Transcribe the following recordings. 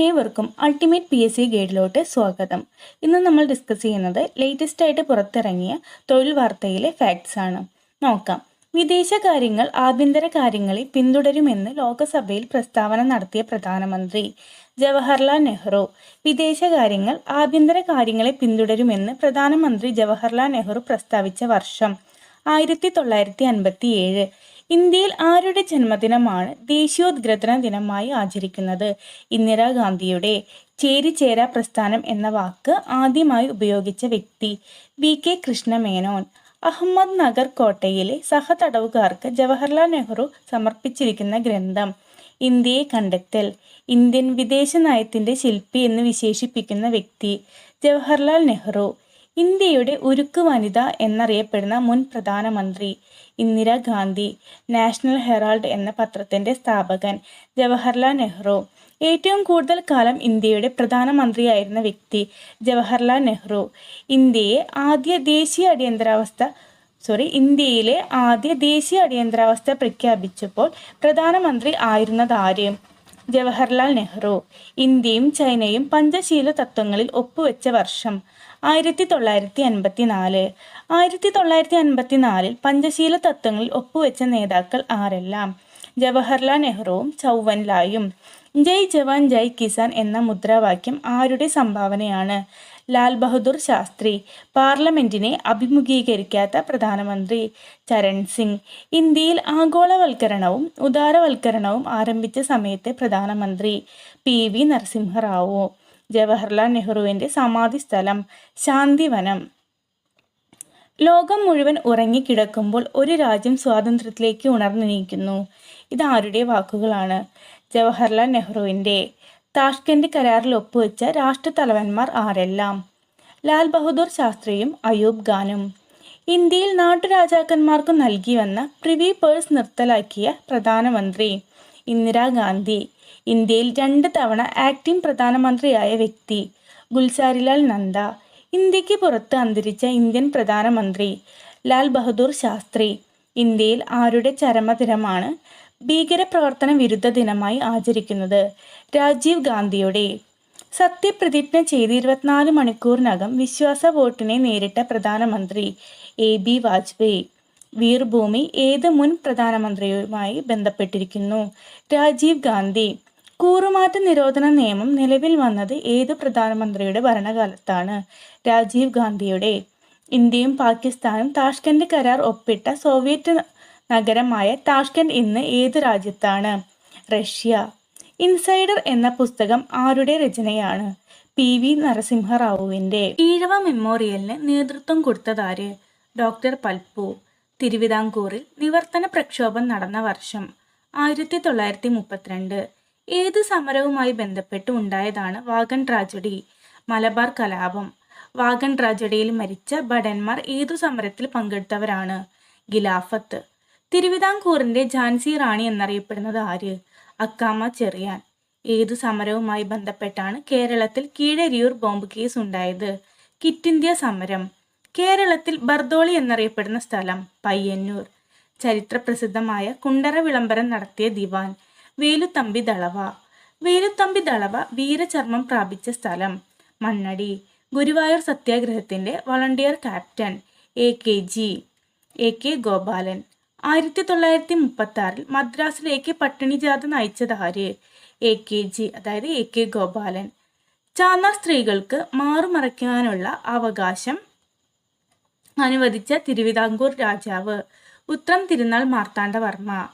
ഏവർക്കും ultimate P S C ഗൈഡിലോട്ട് സ്വാഗതം. ഇന്ന് നമ്മൾ ഡിസ്കസ് ചെയ്യുന്നത് ലേറ്റസ്റ്റ് ആയിട്ട് പുറത്തിറങ്ങിയ തൊഴിൽ വാർത്തയിലെ ഫാക്ട്സ് ആണ്. നോക്കാം. വിദേശകാര്യങ്ങൾ ആഭ്യന്തര കാര്യങ്ങളെ പിന്തുടരുമെന്ന് ലോകസഭയിൽ പ്രസ്താവന നടത്തിയ പ്രധാനമന്ത്രി ജവഹർലാൽ നെഹ്റു. വിദേശകാര്യങ്ങൾ ആഭ്യന്തര കാര്യങ്ങളെ പിന്തുടരുമെന്ന് പ്രധാനമന്ത്രി ജവഹർലാൽ നെഹ്റു പ്രസ്താവിച്ച വർഷം ആയിരത്തി തൊള്ളായിരത്തി അൻപത്തി ഏഴ് ഇന്ത്യയിൽ ആരുടെ ജന്മദിനമാണ് ദേശീയോദ്ഗ്രഥന ദിനമായി ആചരിക്കുന്നത്? ഇന്ദിരാഗാന്ധിയുടെ ചേരിചേര പ്രസ്ഥാനം എന്ന വാക്ക് ആദ്യമായി ഉപയോഗിച്ച വ്യക്തി വി. കെ. കൃഷ്ണമേനോൻ. അഹമ്മദ് നഗർ കോട്ടയിലെ സഹതടവുകാർക്ക് ജവഹർലാൽ നെഹ്റു സമർപ്പിച്ചിരിക്കുന്ന ഗ്രന്ഥം ഇന്ത്യയെ കണ്ടെത്തൽ. ഇന്ത്യൻ വിദേശ നയത്തിന്റെ ശില്പി എന്ന് വിശേഷിപ്പിക്കുന്ന വ്യക്തി ജവഹർലാൽ നെഹ്റു. ഇന്ത്യയുടെ ഉരുക്ക് വനിത എന്നറിയപ്പെടുന്ന മുൻ പ്രധാനമന്ത്രി ഇന്ദിരാഗാന്ധി നാഷണൽ ഹെറാൾഡ് എന്ന പത്രത്തിന്റെ സ്ഥാപകൻ ജവഹർലാൽ നെഹ്റു. ഏറ്റവും കൂടുതൽ കാലം ഇന്ത്യയുടെ പ്രധാനമന്ത്രിയായിരുന്ന വ്യക്തി ജവഹർലാൽ നെഹ്റു. ഇന്ത്യയെ ആദ്യ ദേശീയ അടിയന്തരാവസ്ഥ സോറി ഇന്ത്യയിലെ ആദ്യ ദേശീയ അടിയന്തരാവസ്ഥ പ്രഖ്യാപിച്ചപ്പോൾ പ്രധാനമന്ത്രി ആയിരുന്നത് ആര് ജവഹർലാൽ നെഹ്റു. ഇന്ത്യയും ചൈനയും പഞ്ചശീല തത്വങ്ങളിൽ ഒപ്പുവെച്ച വർഷം ആയിരത്തി തൊള്ളായിരത്തി അൻപത്തി നാല് ആയിരത്തി തൊള്ളായിരത്തി അൻപത്തി നാലിൽ പഞ്ചശീല തത്വങ്ങളിൽ ഒപ്പുവെച്ച നേതാക്കൾ ആരെല്ലാം? ജവഹർലാൽ നെഹ്റുവും ചൗവൻലായും ജയ് ജവാൻ ജയ് കിസാൻ എന്ന മുദ്രാവാക്യം ആരുടെ സംഭാവനയാണ്? ലാൽ ബഹദൂർ ശാസ്ത്രി പാർലമെന്റിനെ അഭിമുഖീകരിക്കാത്ത പ്രധാനമന്ത്രി ചരൺ സിംഗ്. ഇന്ത്യയിൽ ആഗോളവൽക്കരണവും ഉദാരവൽക്കരണവും ആരംഭിച്ച സമയത്തെ പ്രധാനമന്ത്രി പി വി നരസിംഹറാവു ജവഹർലാൽ നെഹ്റുവിന്റെ സമാധി സ്ഥലം ശാന്തിവനം. ലോകം മുഴുവൻ ഉറങ്ങിക്കിടക്കുമ്പോൾ ഒരു രാജ്യം സ്വാതന്ത്ര്യത്തിലേക്ക് ഉണർന്നിരിക്കുന്നു ഇത് ആരുടെ വാക്കുകളാണ്? ജവഹർലാൽ നെഹ്റുവിന്റെ താഷ്കന്റ് കരാറിൽ ഒപ്പുവെച്ച രാഷ്ട്രത്തലവന്മാർ ആരെല്ലാം? ലാൽ ബഹദൂർ ശാസ്ത്രിയും അയൂബ് ഖാനും. ഇന്ത്യയിൽ നാട്ടുരാജാക്കന്മാർക്ക് നൽകി വന്ന പ്രിവി പേഴ്സ് നിർത്തലാക്കിയ പ്രധാനമന്ത്രി. ഇന്ദിരാഗാന്ധി ഇന്ത്യയിൽ രണ്ട് തവണ ആക്ടിംഗ് പ്രധാനമന്ത്രിയായ വ്യക്തി ഗുൽസാരിലാൽ നന്ദ ഇന്ത്യയ്ക്ക് പുറത്ത് അന്തരിച്ച ഇന്ത്യൻ പ്രധാനമന്ത്രി ലാൽ ബഹദൂർ ശാസ്ത്രി ഇന്ത്യയിൽ ആരുടെ ചരമദിനമാണ് ഭീകരപ്രവർത്തന വിരുദ്ധ ദിനമായി ആചരിക്കുന്നത്? രാജീവ് ഗാന്ധിയുടെ സത്യപ്രതിജ്ഞ ചെയ്ത് ഇരുപത്തിനാല് മണിക്കൂറിനകം വിശ്വാസ വോട്ടിനെ നേരിട്ട പ്രധാനമന്ത്രി എ ബി വാജ്പേയി. വീർഭൂമി ഏത് മുൻ പ്രധാനമന്ത്രിയുമായി ബന്ധപ്പെട്ടിരിക്കുന്നു? രാജീവ് ഗാന്ധി. കൂറുമാറ്റ നിരോധന നിയമം നിലവിൽ വന്നത് ഏത് പ്രധാനമന്ത്രിയുടെ ഭരണകാലത്താണ്? രാജീവ് ഗാന്ധിയുടെ. ഇന്ത്യയും പാകിസ്ഥാനും താഷ്കന്റ് കരാർ ഒപ്പിട്ട സോവിയറ്റ് നഗരമായ താഷ്കന്റ് ഇന്ന് ഏത് രാജ്യത്താണ്? റഷ്യ. ഇൻസൈഡർ എന്ന പുസ്തകം ആരുടെ രചനയാണ്? പി വി നരസിംഹറാവുവിന്റെ ഈഴവ മെമ്മോറിയലിന് നേതൃത്വം കൊടുത്തതാര്? ഡോക്ടർ പൽപ്പു. തിരുവിതാംകൂറിൽ നിവർത്തന പ്രക്ഷോഭം നടന്ന വർഷം ആയിരത്തി തൊള്ളായിരത്തി മുപ്പത്തിരണ്ട് ഏത് സമരവുമായി ബന്ധപ്പെട്ട് ഉണ്ടായതാണ് വാഗൺ ട്രാജഡി മലബാർ കലാപം. വാഗൺ ട്രാജഡിയിൽ മരിച്ച ഭടന്മാർ ഏതു സമരത്തിൽ പങ്കെടുത്തവരാണ്? ഗിലാഫത്ത് തിരുവിതാംകൂറിന്റെ ഝാൻസി റാണി എന്നറിയപ്പെടുന്നത് ആര്? അക്കാമ ചെറിയാൻ. ഏതു സമരവുമായി ബന്ധപ്പെട്ടാണ് കേരളത്തിൽ കീഴരിയൂർ ബോംബ് കേസ് ഉണ്ടായത് കിറ്റ് ഇന്ത്യ സമരം. കേരളത്തിൽ ബർദോളി എന്നറിയപ്പെടുന്ന സ്ഥലം പയ്യന്നൂർ. ചരിത്രപ്രസിദ്ധമായ കുണ്ടറ വിളംബരം നടത്തിയ ദിവാൻ വേലുത്തമ്പി ദളവ. വേലുത്തമ്പി ദളവ വീരചർമ്മം പ്രാപിച്ച സ്ഥലം Mannadi Guruvayur സത്യാഗ്രഹത്തിന്റെ volunteer captain A K G A K Gopalan. ആയിരത്തി തൊള്ളായിരത്തി മുപ്പത്തി ആറിൽ മദ്രാസിലേക്ക് പട്ടിണി ജാഥ നയിച്ചത് ആര്? എ കെ ജി അതായത് എ കെ ഗോപാലൻ. ചാന്നാർ സ്ത്രീകൾക്ക് മാറുമറയ്ക്കാനുള്ള അവകാശം അനുവദിച്ച തിരുവിതാംകൂർ രാജാവ്. ഉത്രം തിരുനാൾ മാർത്താണ്ഡവർമ്മ.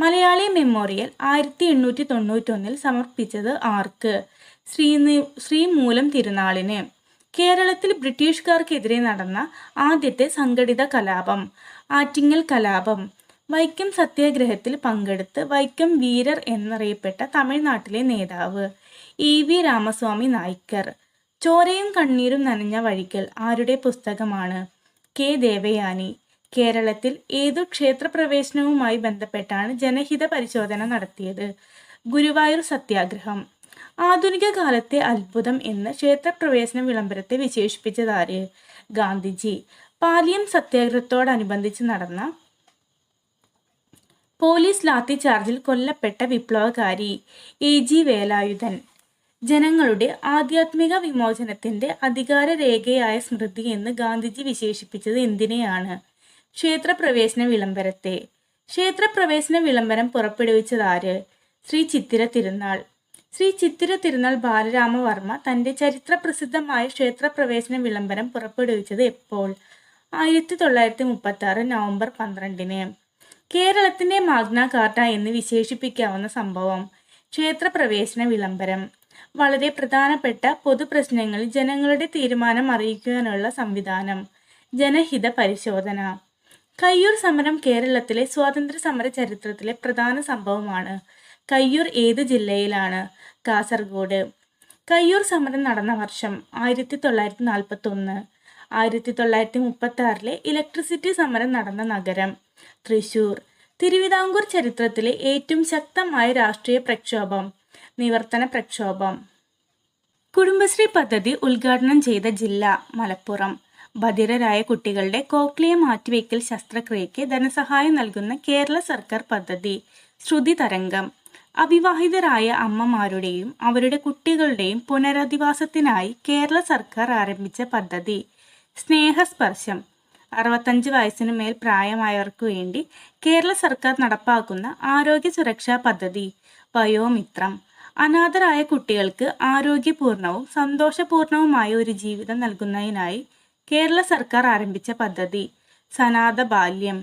മലയാളി മെമ്മോറിയൽ ആയിരത്തി എണ്ണൂറ്റി തൊണ്ണൂറ്റൊന്നിൽ സമർപ്പിച്ചത് ആർക്ക്? ശ്രീ ശ്രീമൂലം തിരുനാളിന്. കേരളത്തിൽ ബ്രിട്ടീഷുകാർക്കെതിരെ നടന്ന ആദ്യത്തെ സംഘടിത കലാപം ആറ്റിങ്ങൽ കലാപം. വൈക്കം സത്യാഗ്രഹത്തിൽ പങ്കെടുത്ത് വൈക്കം വീരർ എന്നറിയപ്പെട്ട തമിഴ്നാട്ടിലെ നേതാവ് ഇ വി രാമസ്വാമി നായ്ക്കർ. ചോരയും കണ്ണീരും നനഞ്ഞ വഴികൾ ആരുടെ പുസ്തകമാണ്? കെ ദേവയാനി. കേരളത്തിൽ ഏതു ക്ഷേത്രപ്രവേശനവുമായി ബന്ധപ്പെട്ടാണ് ജനഹിത പരിശോധന നടത്തിയത്. ഗുരുവായൂർ സത്യാഗ്രഹം. ആധുനിക കാലത്തെ അത്ഭുതം എന്ന് ക്ഷേത്രപ്രവേശന വിളംബരത്തെ വിശേഷിപ്പിച്ചതാര്? ഗാന്ധിജി. പാലിയം സത്യാഗ്രഹത്തോടനുബന്ധിച്ച് നടന്ന പോലീസ് ലാത്തി ചാർജിൽ കൊല്ലപ്പെട്ട വിപ്ലവകാരി എ ജി വേലായുധൻ. ജനങ്ങളുടെ ആധ്യാത്മിക വിമോചനത്തിന്റെ അധികാര രേഖയായ സ്മൃതി എന്ന് ഗാന്ധിജി വിശേഷിപ്പിച്ചത് എന്തിനെയാണ്? ക്ഷേത്രപ്രവേശന വിളംബരത്തെ. ക്ഷേത്രപ്രവേശന വിളംബരം പുറപ്പെടുവിച്ചത് ആര്? ശ്രീ ചിത്തിര തിരുനാൾ. ശ്രീ ചിത്തിര തിരുനാൾ ബാലരാമവർമ്മ തന്റെ ചരിത്രപ്രസിദ്ധമായ ക്ഷേത്രപ്രവേശന വിളംബരം പുറപ്പെടുവിച്ചത് എപ്പോൾ? ആയിരത്തി തൊള്ളായിരത്തി മുപ്പത്തി ആറ് നവംബർ പന്ത്രണ്ടിന്. കേരളത്തിന്റെ മാഗ്ന കാർട്ട എന്ന് വിശേഷിപ്പിക്കാവുന്ന സംഭവം. ക്ഷേത്രപ്രവേശന വിളംബരം. വളരെ പ്രധാനപ്പെട്ട പൊതുപ്രശ്നങ്ങളിൽ ജനങ്ങളുടെ തീരുമാനം അറിയിക്കാനുള്ള സംവിധാനം. ജനഹിത പരിശോധന. കയ്യൂർ സമരം കേരളത്തിലെ സ്വാതന്ത്ര്യ സമര ചരിത്രത്തിലെ പ്രധാന സംഭവമാണ്. കയ്യൂർ ഏത് ജില്ലയിലാണ്? കാസർഗോഡ്. കയ്യൂർ സമരം നടന്ന വർഷം ആയിരത്തി തൊള്ളായിരത്തി നാൽപ്പത്തി ഒന്ന് ആയിരത്തി തൊള്ളായിരത്തി മുപ്പത്തി ആറിലെ ഇലക്ട്രിസിറ്റി സമരം നടന്ന നഗരം. തൃശൂർ. തിരുവിതാംകൂർ ചരിത്രത്തിലെ ഏറ്റവും ശക്തമായ രാഷ്ട്രീയ പ്രക്ഷോഭം. നിവർത്തന പ്രക്ഷോഭം. കുടുംബശ്രീ പദ്ധതി ഉദ്ഘാടനം ചെയ്ത ജില്ല മലപ്പുറം. ബധിരരായ കുട്ടികളുടെ കോക്ലിയ മാറ്റിവെക്കൽ ശസ്ത്രക്രിയയ്ക്ക് ധനസഹായം നൽകുന്ന കേരള സർക്കാർ പദ്ധതി. ശ്രുതി തരംഗം. അവിവാഹിതരായ അമ്മമാരുടെയും അവരുടെ കുട്ടികളുടെയും പുനരധിവാസത്തിനായി കേരള സർക്കാർ ആരംഭിച്ച പദ്ധതി. സ്നേഹസ്പർശം. അറുപത്തഞ്ച് വയസ്സിനു മേൽ പ്രായമായവർക്ക് വേണ്ടി കേരള സർക്കാർ നടപ്പാക്കുന്ന ആരോഗ്യ സുരക്ഷാ പദ്ധതി. വയോമിത്രം അനാഥരായ കുട്ടികൾക്ക് ആരോഗ്യപൂർണവും സന്തോഷപൂർണവുമായ ഒരു ജീവിതം നൽകുന്നതിനായി കേരള സർക്കാർ ആരംഭിച്ച പദ്ധതി. സനാഥ ബാല്യം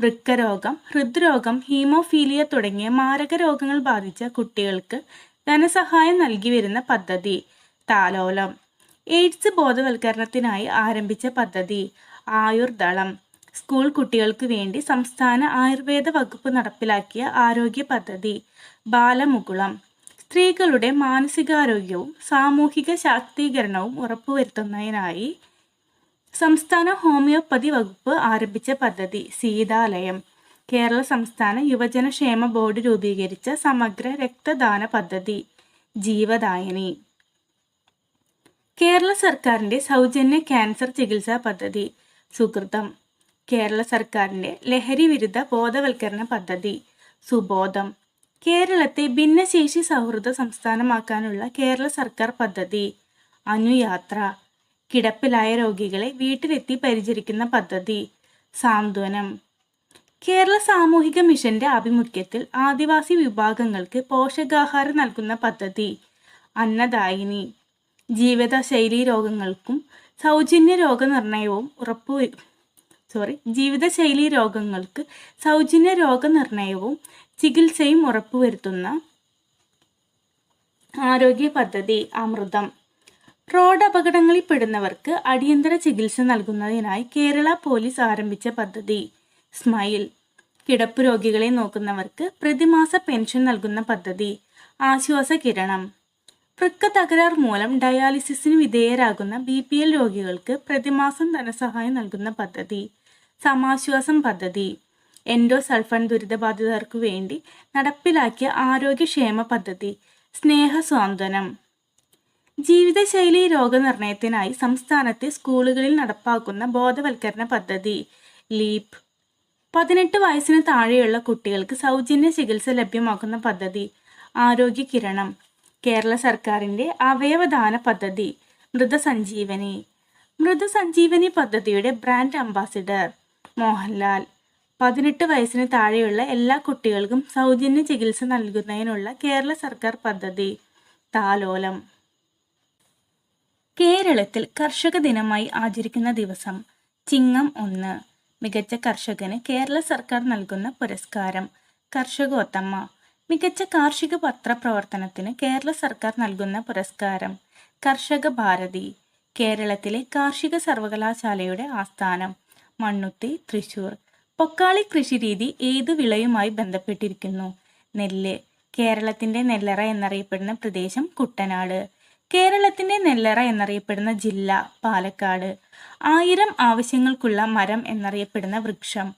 വൃക്കരോഗം ഹൃദ്രോഗം ഹീമോഫീലിയ തുടങ്ങിയ മാരക രോഗങ്ങൾ ബാധിച്ച കുട്ടികൾക്ക് ധനസഹായം നൽകി വരുന്ന പദ്ധതി. താലോലം എയ്ഡ്സ് ബോധവൽക്കരണത്തിനായി ആരംഭിച്ച പദ്ധതി. ആയുർദളം സ്കൂൾ കുട്ടികൾക്ക് വേണ്ടി സംസ്ഥാന ആയുർവേദ വകുപ്പ് നടപ്പിലാക്കിയ ആരോഗ്യ പദ്ധതി. ബാലമുകുളം സ്ത്രീകളുടെ മാനസികാരോഗ്യവും സാമൂഹിക ശാക്തീകരണവും ഉറപ്പുവരുത്തുന്നതിനായി സംസ്ഥാന ഹോമിയോപ്പതി വകുപ്പ് ആരംഭിച്ച പദ്ധതി സീതാലയം. കേരള സംസ്ഥാന യുവജനക്ഷേമ ബോർഡ് രൂപീകരിച്ച സമഗ്ര രക്തദാന പദ്ധതി ജീവദായനി. കേരള സർക്കാരിന്റെ സൗജന്യ ക്യാൻസർ ചികിത്സാ പദ്ധതി സുഹൃതം. കേരള സർക്കാരിന്റെ ലഹരി വിരുദ്ധ ബോധവൽക്കരണ പദ്ധതി സുബോധം. കേരളത്തെ ഭിന്നശേഷി സൗഹൃദ സംസ്ഥാനമാക്കാനുള്ള കേരള സർക്കാർ പദ്ധതി അനുയാത്ര കിടപ്പിലായ രോഗികളെ വീട്ടിലെത്തി പരിചരിക്കുന്ന പദ്ധതി സാന്ത്വനം. കേരള സാമൂഹിക മിഷന്റെ ആഭിമുഖ്യത്തിൽ ആദിവാസി വിഭാഗങ്ങൾക്ക് പോഷകാഹാരം നൽകുന്ന പദ്ധതി അന്നദായിനി. ജീവിതശൈലി രോഗങ്ങൾക്കും സൗജന്യ രോഗനിർണയവും ഉറപ്പു സോറി ജീവിതശൈലി രോഗങ്ങൾക്ക് സൗജന്യ രോഗനിർണയവും ചികിത്സയും ഉറപ്പുവരുത്തുന്ന ആരോഗ്യ പദ്ധതി അമൃതം. റോഡ് അപകടങ്ങളിൽ പെടുന്നവർക്ക് അടിയന്തര ചികിത്സ നൽകുന്നതിനായി കേരള പോലീസ് ആരംഭിച്ച പദ്ധതി സ്മൈൽ. കിടപ്പ് രോഗികളെ നോക്കുന്നവർക്ക് പ്രതിമാസ പെൻഷൻ നൽകുന്ന പദ്ധതി ആശ്വാസ കിരണം. വൃക്ക തകരാർ മൂലം ഡയാലിസിസിന് വിധേയരാകുന്ന ബി പി എൽ രോഗികൾക്ക് പ്രതിമാസം ധനസഹായം നൽകുന്ന പദ്ധതി സമാശ്വാസം പദ്ധതി. എൻഡോസൾഫൺ ദുരിതബാധിതർക്കു വേണ്ടി നടപ്പിലാക്കിയ ആരോഗ്യക്ഷേമ പദ്ധതി സ്നേഹസ്വാന്തനം. ജീവിതശൈലി രോഗനിർണയത്തിനായി സംസ്ഥാനത്തെ സ്കൂളുകളിൽ നടപ്പാക്കുന്ന ബോധവൽക്കരണ പദ്ധതി ലീപ്. പതിനെട്ട് വയസ്സിന് താഴെയുള്ള കുട്ടികൾക്ക് സൗജന്യ ചികിത്സ ലഭ്യമാക്കുന്ന പദ്ധതി ആരോഗ്യ കിരണം കേരള സർക്കാരിന്റെ അവയവദാന പദ്ധതി മൃതസഞ്ജീവനി. മൃതസഞ്ജീവനി പദ്ധതിയുടെ ബ്രാൻഡ് അംബാസിഡർ മോഹൻലാൽ. പതിനെട്ട് വയസ്സിന് താഴെയുള്ള എല്ലാ കുട്ടികൾക്കും സൗജന്യ ചികിത്സ നൽകുന്നതിനുള്ള കേരള സർക്കാർ പദ്ധതി. താലോലം. കേരളത്തിൽ കർഷക ദിനമായി ആചരിക്കുന്ന ദിവസം ചിങ്ങം ഒന്ന്. മികച്ച കർഷകന് കേരള സർക്കാർ നൽകുന്ന പുരസ്കാരം. കർഷകോത്തമ്മ മികച്ച കാർഷിക പത്രപ്രവർത്തനത്തിന് കേരള സർക്കാർ നൽകുന്ന പുരസ്കാരം. കർഷക ഭാരതി. കേരളത്തിലെ കാർഷിക സർവകലാശാലയുടെ ആസ്ഥാനം. മണ്ണുത്തി തൃശൂർ. പൊക്കാളി കൃഷിരീതി ഏതു വിളയുമായി ബന്ധപ്പെട്ടിരിക്കുന്നു? നെല്ല്. കേരളത്തിന്റെ നെല്ലറ എന്നറിയപ്പെടുന്ന പ്രദേശം കുട്ടനാട്. കേരളത്തിന്റെ നെല്ലറ എന്നറിയപ്പെടുന്ന ജില്ല പാലക്കാട്. ആയിരം ആവശ്യങ്ങൾക്കുള്ള മരം എന്നറിയപ്പെടുന്ന വൃക്ഷം.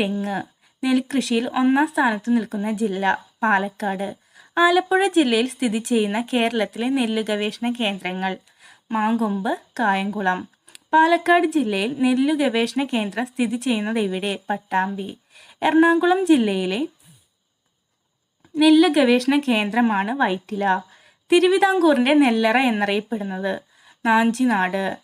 തെങ്ങ്. നെൽകൃഷിയിൽ ഒന്നാം സ്ഥാനത്ത് നിൽക്കുന്ന ജില്ല പാലക്കാട്. ആലപ്പുഴ ജില്ലയിൽ സ്ഥിതി ചെയ്യുന്ന കേരളത്തിലെ നെല്ല് ഗവേഷണ കേന്ദ്രങ്ങൾ. മാങ്കൊമ്പ് കായംകുളം. പാലക്കാട് ജില്ലയിൽ നെല്ലു ഗവേഷണ കേന്ദ്രം സ്ഥിതി ചെയ്യുന്നത് എവിടെ? പട്ടാമ്പി. എറണാകുളം ജില്ലയിലെ നെല്ല് ഗവേഷണ കേന്ദ്രമാണ് വൈറ്റില തിരുവിതാംകൂറിന്റെ നെല്ലറ എന്നറിയപ്പെടുന്നത്. നാഞ്ചിനാട്.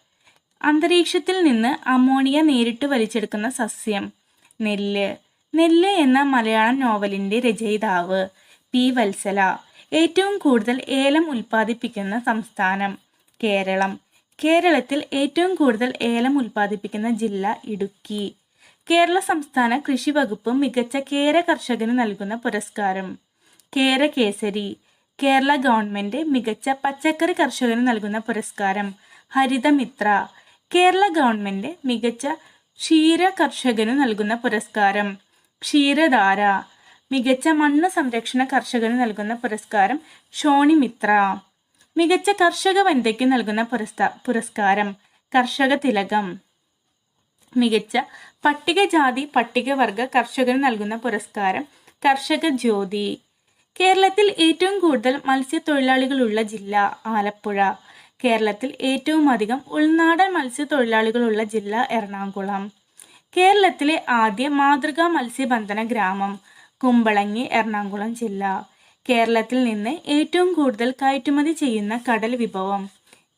അന്തരീക്ഷത്തിൽ നിന്ന് അമോണിയ നേരിട്ട് വലിച്ചെടുക്കുന്ന സസ്യം. നെല്ല്. നെല്ല് എന്ന മലയാളം നോവലിന്റെ രചയിതാവ് പി. വത്സല. ഏറ്റവും കൂടുതൽ ഏലം ഉൽപ്പാദിപ്പിക്കുന്ന സംസ്ഥാനം കേരളം. കേരളത്തിൽ ഏറ്റവും കൂടുതൽ ഏലം ഉൽപ്പാദിപ്പിക്കുന്ന ജില്ല ഇടുക്കി. കേരള സംസ്ഥാന കൃഷി വകുപ്പ് മികച്ച കേര കർഷകന് നൽകുന്ന പുരസ്കാരം. കേര കേസരി കേരള ഗവൺമെന്റ് മികച്ച പച്ചക്കറി കർഷകന് നൽകുന്ന പുരസ്കാരം. ഹരിതമിത്ര കേരള ഗവൺമെന്റ് മികച്ച ക്ഷീര കർഷകന് നൽകുന്ന പുരസ്കാരം. ക്ഷീരധാര മികച്ച മണ്ണ് സംരക്ഷണ കർഷകന് നൽകുന്ന പുരസ്കാരം ഷോണിമിത്ര മികച്ച കർഷക വനിതയ്ക്ക് നൽകുന്ന പുരസ്കാ പുരസ്കാരം കർഷക തിലകം. മികച്ച പട്ടികജാതി പട്ടികവർഗ കർഷകന് നൽകുന്ന പുരസ്കാരം കർഷക ജ്യോതി. കേരളത്തിൽ ഏറ്റവും കൂടുതൽ മത്സ്യത്തൊഴിലാളികളുള്ള ജില്ല ആലപ്പുഴ. കേരളത്തിൽ ഏറ്റവും അധികം ഉൾനാടൻ മത്സ്യത്തൊഴിലാളികളുള്ള ജില്ല എറണാകുളം. കേരളത്തിലെ ആദ്യ മാതൃകാ മത്സ്യബന്ധന ഗ്രാമം കുമ്പളങ്ങി എറണാകുളം ജില്ല. കേരളത്തിൽ നിന്ന് ഏറ്റവും കൂടുതൽ കയറ്റുമതി ചെയ്യുന്ന കടൽ വിഭവം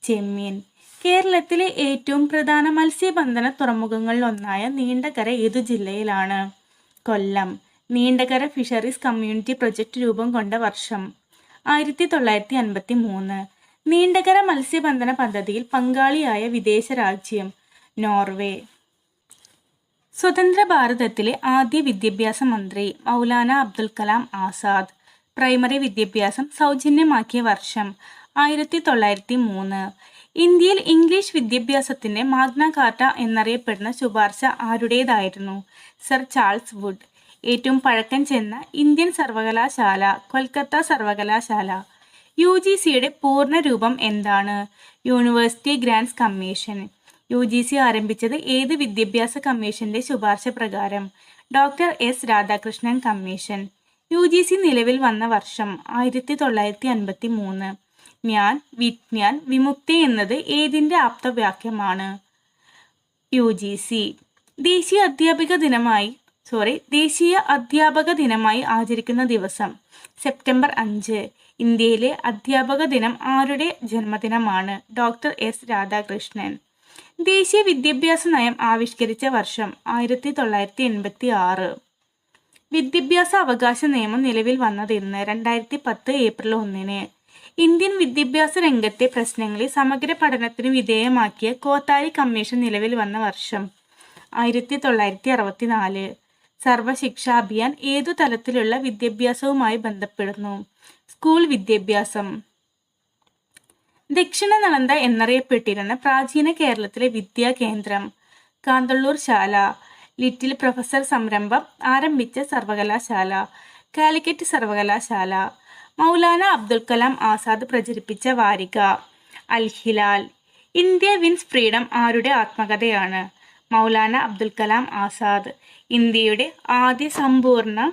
ചെമ്മീൻ. കേരളത്തിലെ ഏറ്റവും പ്രധാന മത്സ്യബന്ധന തുറമുഖങ്ങളിൽ ഒന്നായ നീണ്ടകര ഏതു ജില്ലയിലാണ്? Kollam. Neendakara fisheries community project രൂപം കൊണ്ട വർഷം. ആയിരത്തി തൊള്ളായിരത്തി അൻപത്തി മൂന്ന് നീണ്ടകര മത്സ്യബന്ധന പദ്ധതിയിൽ പങ്കാളിയായ വിദേശ രാജ്യം നോർവേ. സ്വതന്ത്ര ഭാരതത്തിലെ ആദ്യ വിദ്യാഭ്യാസ മന്ത്രി മൗലാന അബ്ദുൽ കലാം ആസാദ്. പ്രൈമറി വിദ്യാഭ്യാസം സൗജന്യമാക്കിയ വർഷം ആയിരത്തി തൊള്ളായിരത്തി മൂന്ന് ഇന്ത്യയിൽ ഇംഗ്ലീഷ് വിദ്യാഭ്യാസത്തിന്റെ മാഗ്ന കാർട്ട എന്നറിയപ്പെടുന്ന ശുപാർശ ആരുടേതായിരുന്നു? Sir Charles would. ഏറ്റവും പഴക്കം ചെന്ന ഇന്ത്യൻ സർവകലാശാല കൊൽക്കത്ത സർവകലാശാല. യു ജി സിയുടെ പൂർണ രൂപം എന്താണ്? University grants commission. U G C ആരംഭിച്ചത് ഏത് വിദ്യാഭ്യാസ കമ്മീഷന്റെ ശുപാർശ പ്രകാരം? Doctor S Radhakrishnan commission. U G C നിലവിൽ വന്ന വർഷം ആയിരത്തി തൊള്ളായിരത്തി അൻപത്തി മൂന്ന് ഞാൻ വിജ്ഞാൻ വിമുക്തി എന്നത് ഏതിന്റെ ആപ്തവാക്യമാണ് യു ജി സി ദേശീയ അധ്യാപിക ദിനമായി സോറി ദേശീയ അധ്യാപക ദിനമായി ആചരിക്കുന്ന ദിവസം സെപ്റ്റംബർ അഞ്ച്. ഇന്ത്യയിലെ അധ്യാപക ദിനം ആരുടെ ജന്മദിനമാണ്? Doctor S. രാധാകൃഷ്ണൻ. ദേശീയ വിദ്യാഭ്യാസ നയം ആവിഷ്കരിച്ച വർഷം ആയിരത്തി തൊള്ളായിരത്തി എൺപത്തി ആറ് വിദ്യാഭ്യാസ അവകാശ നിയമം നിലവിൽ വന്നത് ഇന്ന് രണ്ടായിരത്തി പത്ത് ഏപ്രിൽ ഒന്നിന് ഇന്ത്യൻ വിദ്യാഭ്യാസ രംഗത്തെ പ്രശ്നങ്ങളെ സമഗ്ര പഠനത്തിന് വിധേയമാക്കിയ കോത്താരി കമ്മീഷൻ നിലവിൽ വന്ന വർഷം ആയിരത്തി തൊള്ളായിരത്തി അറുപത്തിനാല് സർവശിക്ഷ അഭിയാൻ ഏതു തലത്തിലുള്ള വിദ്യാഭ്യാസവുമായി ബന്ധപ്പെടുന്നു? സ്കൂൾ വിദ്യാഭ്യാസം. ദക്ഷിണ നളന്ത എന്നറിയപ്പെട്ടിരുന്ന പ്രാചീന കേരളത്തിലെ വിദ്യാ കേന്ദ്രം കാന്തള്ളൂർ ശാല. ലിറ്റിൽ പ്രൊഫസർ സംരംഭം ആരംഭിച്ച സർവകലാശാല കാലിക്കറ്റ് സർവകലാശാല മൗലാന അബ്ദുൽ കലാം ആസാദ് പ്രചരിപ്പിച്ച വാരിക Al Hilal. India wins freedom ആരുടെ ആത്മകഥയാണ്? മൗലാന അബ്ദുൽ കലാം ആസാദ് ഇന്ത്യയുടെ ആദ്യ സമ്പൂർണ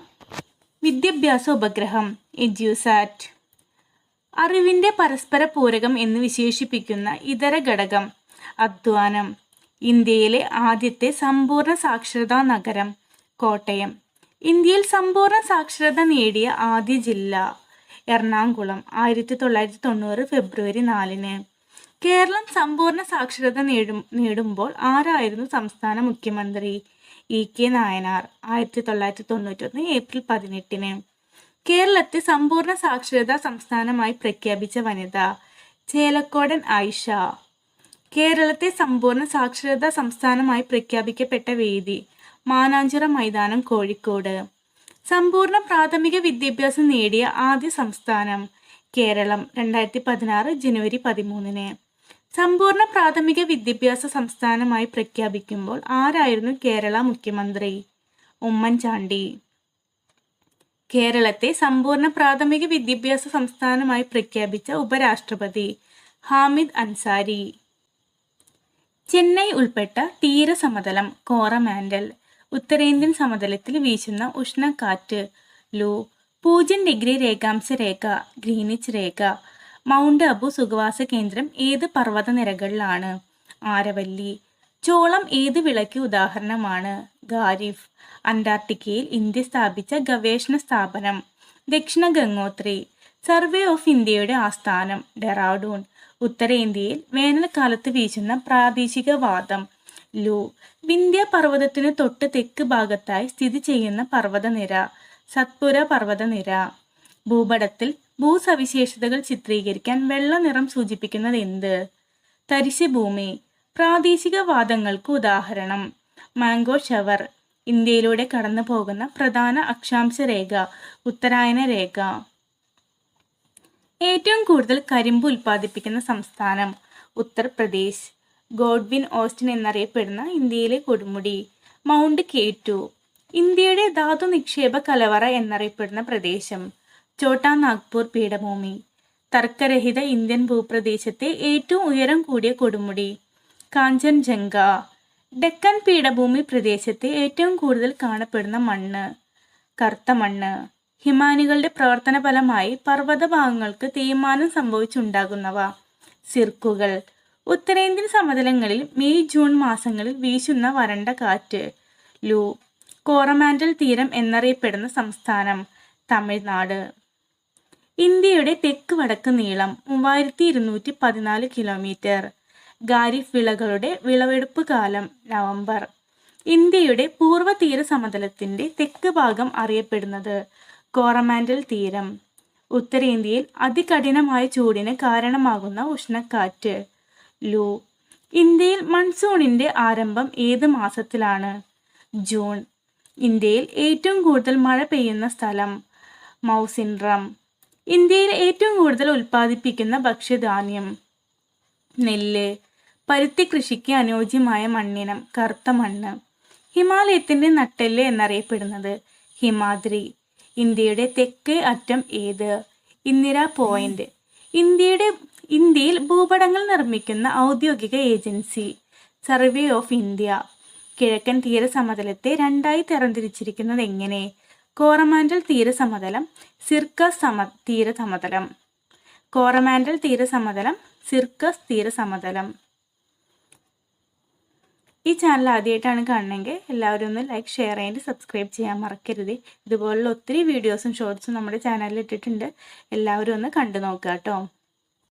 വിദ്യാഭ്യാസ ഉപഗ്രഹം എജ്യൂസാറ്റ്. അറിവിന്റെ പരസ്പര പൂരകം എന്ന് വിശേഷിപ്പിക്കുന്ന ഇതര ഘടകം അധ്വാനം. ഇന്ത്യയിലെ ആദ്യത്തെ സമ്പൂർണ സാക്ഷരതാ നഗരം കോട്ടയം. ഇന്ത്യയിൽ സമ്പൂർണ സാക്ഷരത നേടിയ ആദ്യ ജില്ല എറണാകുളം ആയിരത്തി തൊള്ളായിരത്തി തൊണ്ണൂറ് ഫെബ്രുവരി നാലിന്. കേരളം സമ്പൂർണ സാക്ഷരത നേടും നേടുമ്പോൾ ആരായിരുന്നു സംസ്ഥാന മുഖ്യമന്ത്രി? ഇ കെ നായനാർ ആയിരത്തി തൊള്ളായിരത്തി തൊണ്ണൂറ്റൊന്ന് ഏപ്രിൽ പതിനെട്ടിന്. കേരളത്തെ സമ്പൂർണ സാക്ഷരതാ സംസ്ഥാനമായി പ്രഖ്യാപിച്ച വനിത ചേലക്കോടൻ ആയിഷ. കേരളത്തെ സമ്പൂർണ സാക്ഷരതാ സംസ്ഥാനമായി പ്രഖ്യാപിക്കപ്പെട്ട വേദി മാനാഞ്ചിറ മൈതാനം കോഴിക്കോട്. സമ്പൂർണ പ്രാഥമിക വിദ്യാഭ്യാസം നേടിയ ആദ്യ സംസ്ഥാനം കേരളം രണ്ടായിരത്തി പതിനാറ് ജനുവരി പതിമൂന്നിന്. സമ്പൂർണ പ്രാഥമിക വിദ്യാഭ്യാസ സംസ്ഥാനമായി പ്രഖ്യാപിക്കുമ്പോൾ ആരായിരുന്നു കേരള മുഖ്യമന്ത്രി? ഉമ്മൻചാണ്ടി. കേരളത്തെ സമ്പൂർണ പ്രാഥമിക വിദ്യാഭ്യാസ സംസ്ഥാനമായി പ്രഖ്യാപിച്ച ഉപരാഷ്ട്രപതി ഹാമിദ് അൻസാരി. ചെന്നൈ ഉൾപ്പെട്ട തീരസമതലം കോറമാൻഡൽ ഉത്തരേന്ത്യൻ സമതലത്തിൽ വീശുന്ന ഉഷ്ണക്കാറ്റ് ലൂ പൂജ്യം ഡിഗ്രി രേഖാംശ രേഖ ഗ്രീനിച്ച് രേഖ മൗണ്ട് അബു സുഖവാസ കേന്ദ്രം ഏത് പർവത നിരകളിലാണ് ആരവല്ലി ചോളം ഏത് വിളയ്ക്ക് ഉദാഹരണമാണ്? ഗാരിഫ് അന്റാർട്ടിക്കയിൽ ഇന്ത്യ സ്ഥാപിച്ച ഗവേഷണ സ്ഥാപനം ദക്ഷിണ ഗംഗോത്രി സർവേ ഓഫ് ഇന്ത്യയുടെ ആസ്ഥാനം ഡെറാഡൂൺ ഉത്തരേന്ത്യയിൽ വേനൽക്കാലത്ത് വീശുന്ന പ്രാദേശിക വാദം ലു വിന്ധ്യ പർവതത്തിന് തൊട്ട് തെക്ക് ഭാഗത്തായി സ്ഥിതി ചെയ്യുന്ന പർവതനിര സത്പുര പർവതനിര. ഭൂപടത്തിൽ ഭൂസവിശേഷതകൾ ചിത്രീകരിക്കാൻ വെള്ള നിറം സൂചിപ്പിക്കുന്നത് എന്ത്? തരിശുഭൂമി പ്രാദേശിക വാദങ്ങൾക്ക് ഉദാഹരണം. മാംഗോ ഷവർ ഇന്ത്യയിലൂടെ കടന്നു പോകുന്ന പ്രധാന അക്ഷാംശ രേഖ ഉത്തരായന രേഖ. ഏറ്റവും കൂടുതൽ കരിമ്പ് ഉൽപ്പാദിപ്പിക്കുന്ന സംസ്ഥാനം ഉത്തർപ്രദേശ്. ഗോഡ്വിൻ ഓസ്റ്റിൻ എന്നറിയപ്പെടുന്ന ഇന്ത്യയിലെ കൊടുമുടി മൗണ്ട് കെ ടു ഇന്ത്യയുടെ ധാതു നിക്ഷേപ കലവറ എന്നറിയപ്പെടുന്ന പ്രദേശം ചോട്ടാ നാഗ്പൂർ പീഠഭൂമി. തർക്കരഹിത ഇന്ത്യൻ ഭൂപ്രദേശത്തെ ഏറ്റവും ഉയരം കൂടിയ കൊടുമുടി കാഞ്ചൻജംഗ. ഡെക്കൻ പീഠഭൂമി പ്രദേശത്തെ ഏറ്റവും കൂടുതൽ കാണപ്പെടുന്ന മണ്ണ് കറുത്ത മണ്ണ്. ഹിമാനികളുടെ പ്രവർത്തന ഫലമായി പർവത ഭാഗങ്ങൾക്ക് തേയ്മാനം സംഭവിച്ചുണ്ടാകുന്നവ. സിർക്കുകൾ. ഉത്തരേന്ത്യൻ സമതലങ്ങളിൽ മെയ് ജൂൺ മാസങ്ങളിൽ വീശുന്ന വരണ്ട കാറ്റ്. ലൂ. കോറമാൻഡൽ തീരം എന്നറിയപ്പെടുന്ന സംസ്ഥാനം. തമിഴ്നാട്. ഇന്ത്യയുടെ തെക്ക് വടക്ക് നീളം മൂവായിരത്തി ഇരുന്നൂറ്റി പതിനാല് കിലോമീറ്റർ. ഖാരിഫ് വിളകളുടെ വിളവെടുപ്പ് കാലം നവംബർ. ഇന്ത്യയുടെ പൂർവ തീര സമതലത്തിന്റെ തെക്ക് ഭാഗം അറിയപ്പെടുന്നത് കോറമാൻഡൽ തീരം. ഉത്തരേന്ത്യയിൽ അതികഠിനമായ ചൂടിന് കാരണമാകുന്ന ഉഷ്ണക്കാറ്റ്. ലൂ. ഇന്ത്യയിൽ മൺസൂണിന്റെ ആരംഭം ഏത് മാസത്തിലാണ്? ജൂൺ. ഇന്ത്യയിൽ ഏറ്റവും കൂടുതൽ മഴ പെയ്യുന്ന സ്ഥലം മൗസിൻഡ്രം ഇന്ത്യയിൽ ഏറ്റവും കൂടുതൽ ഉൽപ്പാദിപ്പിക്കുന്ന ഭക്ഷ്യധാന്യം നെല്ല്. പരുത്തി കൃഷിക്ക് അനുയോജ്യമായ മണ്ണിനം കറുത്ത മണ്ണ്. ഹിമാലയത്തിന്റെ നട്ടെല്ല് എന്നറിയപ്പെടുന്നത് ഹിമാദ്രി. ഇന്ത്യയുടെ തെക്കേ അറ്റം ഏത്? ഇന്ദിര പോയിന്റ് ഇന്ത്യയുടെ ഇന്ത്യയിൽ ഭൂപടങ്ങൾ നിർമ്മിക്കുന്ന ഔദ്യോഗിക ഏജൻസി സർവേ ഓഫ് ഇന്ത്യ കിഴക്കൻ തീരസമതലത്തെ രണ്ടായി തരംതിരിച്ചിരിക്കുന്നത് എങ്ങനെ? കോറമാൻഡൽ തീരസമതലം സിർക്കസ് സമ തീരസമതലം. കോറമാൻഡൽ തീരസമതലം സിർക്കസ് തീരസമതലം. ഈ ചാനൽ ആദ്യമായിട്ടാണ് കാണണമെങ്കിൽ എല്ലാവരും ഒന്ന് ലൈക്ക് ഷെയർ ചെയ്യേണ്ടി സബ്സ്ക്രൈബ് ചെയ്യാൻ മറക്കരുത്. ഇതുപോലുള്ള ഒത്തിരി വീഡിയോസും ഷോർട്സും നമ്മുടെ ചാനലിൽ ഇട്ടിട്ടുണ്ട്. എല്ലാവരും ഒന്ന് കണ്ടു നോക്കുക കേട്ടോ